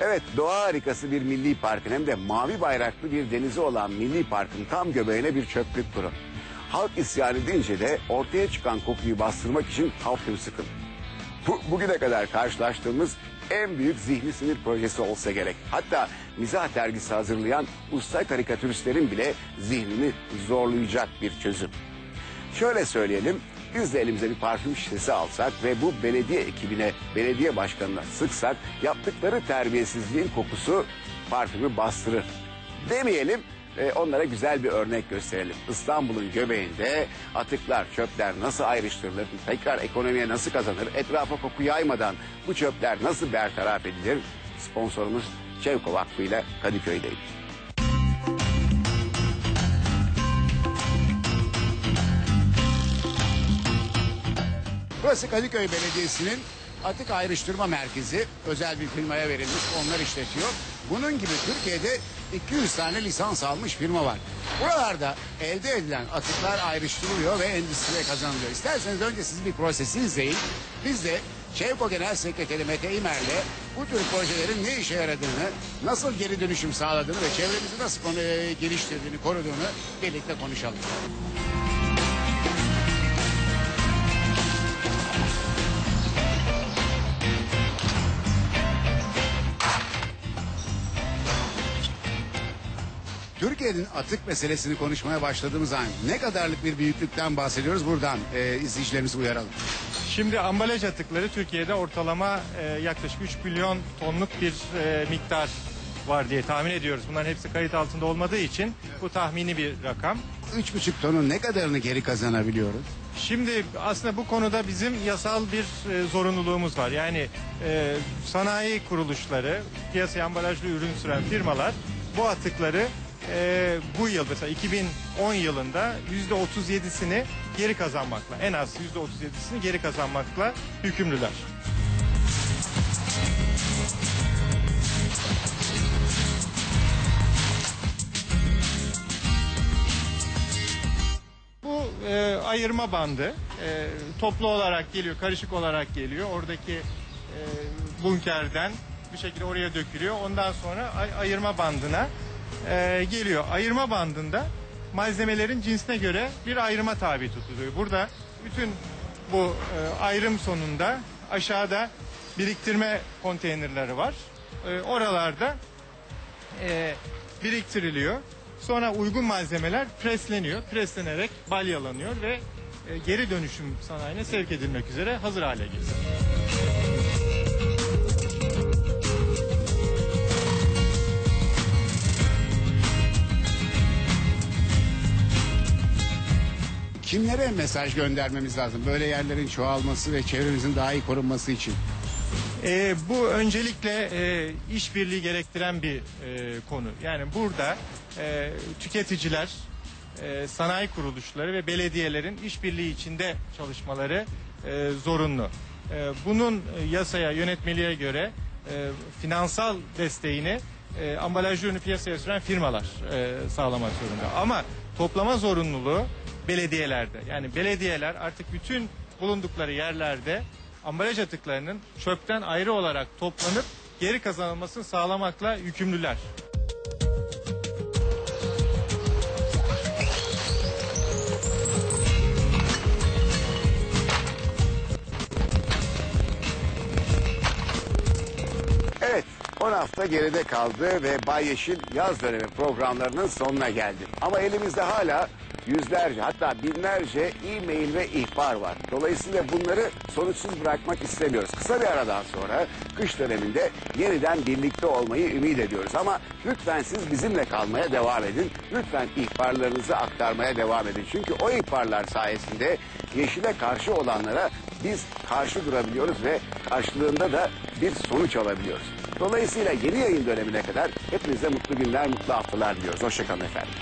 Evet doğa harikası bir milli parkın hem de mavi bayraklı bir denizi olan milli parkın tam göbeğine bir çöplük kurun. Halk isyan edince de ortaya çıkan kokuyu bastırmak için halkım sıkın. Bu, bugüne kadar karşılaştığımız en büyük zihni sinir projesi olsa gerek. Hatta mizah dergisi hazırlayan usta karikatüristlerin bile zihnini zorlayacak bir çözüm. Şöyle söyleyelim, biz de elimize bir parfüm şişesi alsak ve bu belediye ekibine, belediye başkanına sıksak yaptıkları terbiyesizliğin kokusu parfümü bastırır. Demeyelim, e, onlara güzel bir örnek gösterelim. İstanbul'un göbeğinde atıklar, çöpler nasıl ayrıştırılır, tekrar ekonomiye nasıl kazanır, etrafa koku yaymadan bu çöpler nasıl bertaraf edilir? Sponsorumuz Çevko Vakfı ile Kadıköy'deyim. Burası Kadıköy Belediyesi'nin atık ayrıştırma merkezi. Özel bir firmaya verilmiş, onlar işletiyor. Bunun gibi Türkiye'de 200 tane lisans almış firma var. Buralarda elde edilen atıklar ayrıştırılıyor ve endüstriye kazanılıyor. İsterseniz önce siz bir prosesi izleyin. Biz de Şevko Genel Sekreteri Mete İmer'le bu tür projelerin ne işe yaradığını, nasıl geri dönüşüm sağladığını ve çevremizi nasıl konu- geliştirdiğini, koruduğunu birlikte konuşalım. Türkiye'nin atık meselesini konuşmaya başladığımız an ne kadarlık bir büyüklükten bahsediyoruz buradan e, izleyicilerimizi uyaralım. Şimdi ambalaj atıkları Türkiye'de ortalama e, yaklaşık 3 milyon tonluk bir e, miktar var diye tahmin ediyoruz. Bunların hepsi kayıt altında olmadığı için bu tahmini bir rakam. 3,5 tonun ne kadarını geri kazanabiliyoruz? Şimdi aslında bu konuda bizim yasal bir e, zorunluluğumuz var. Yani e, sanayi kuruluşları, piyasaya ambalajlı ürün süren firmalar bu atıkları e, bu yıl mesela 2010 yılında %37'sini geri kazanmakla, en az %37'sini geri kazanmakla yükümlüler. Bu e, ayırma bandı e, toplu olarak geliyor, karışık olarak geliyor. Oradaki e, bunkerden bir şekilde oraya dökülüyor. Ondan sonra ay- ayırma bandına e, geliyor. Ayırma bandında malzemelerin cinsine göre bir ayrıma tabi tutuluyor. Burada bütün bu e, ayrım sonunda aşağıda biriktirme konteynerleri var. E, oralarda e, biriktiriliyor. Sonra uygun malzemeler presleniyor. Preslenerek balyalanıyor ve e, geri dönüşüm sanayine sevk edilmek üzere hazır hale geliyor. Kimlere mesaj göndermemiz lazım? Böyle yerlerin çoğalması ve çevremizin daha iyi korunması için. E, bu öncelikle e, işbirliği gerektiren bir e, konu. Yani burada e, tüketiciler, e, sanayi kuruluşları ve belediyelerin işbirliği içinde çalışmaları e, zorunlu. E, bunun e, yasaya, yönetmeliğe göre e, finansal desteğini e, ambalajlı ürünü piyasaya süren firmalar e, sağlamak zorunda. Ama toplama zorunluluğu belediyelerde. Yani belediyeler artık bütün bulundukları yerlerde ambalaj atıklarının çöpten ayrı olarak toplanıp geri kazanılmasını sağlamakla yükümlüler. Evet 10 hafta geride kaldı ve Bay Yeşil yaz dönemi programlarının sonuna geldi. Ama elimizde hala yüzlerce hatta binlerce e-mail ve ihbar var. Dolayısıyla bunları sonuçsuz bırakmak istemiyoruz. Kısa bir aradan sonra kış döneminde yeniden birlikte olmayı ümit ediyoruz. Ama lütfen siz bizimle kalmaya devam edin. Lütfen ihbarlarınızı aktarmaya devam edin. Çünkü o ihbarlar sayesinde Yeşil'e karşı olanlara biz karşı durabiliyoruz ve karşılığında da bir sonuç alabiliyoruz. Dolayısıyla yeni yayın dönemine kadar hepinize mutlu günler, mutlu haftalar diliyoruz. Hoşçakalın efendim.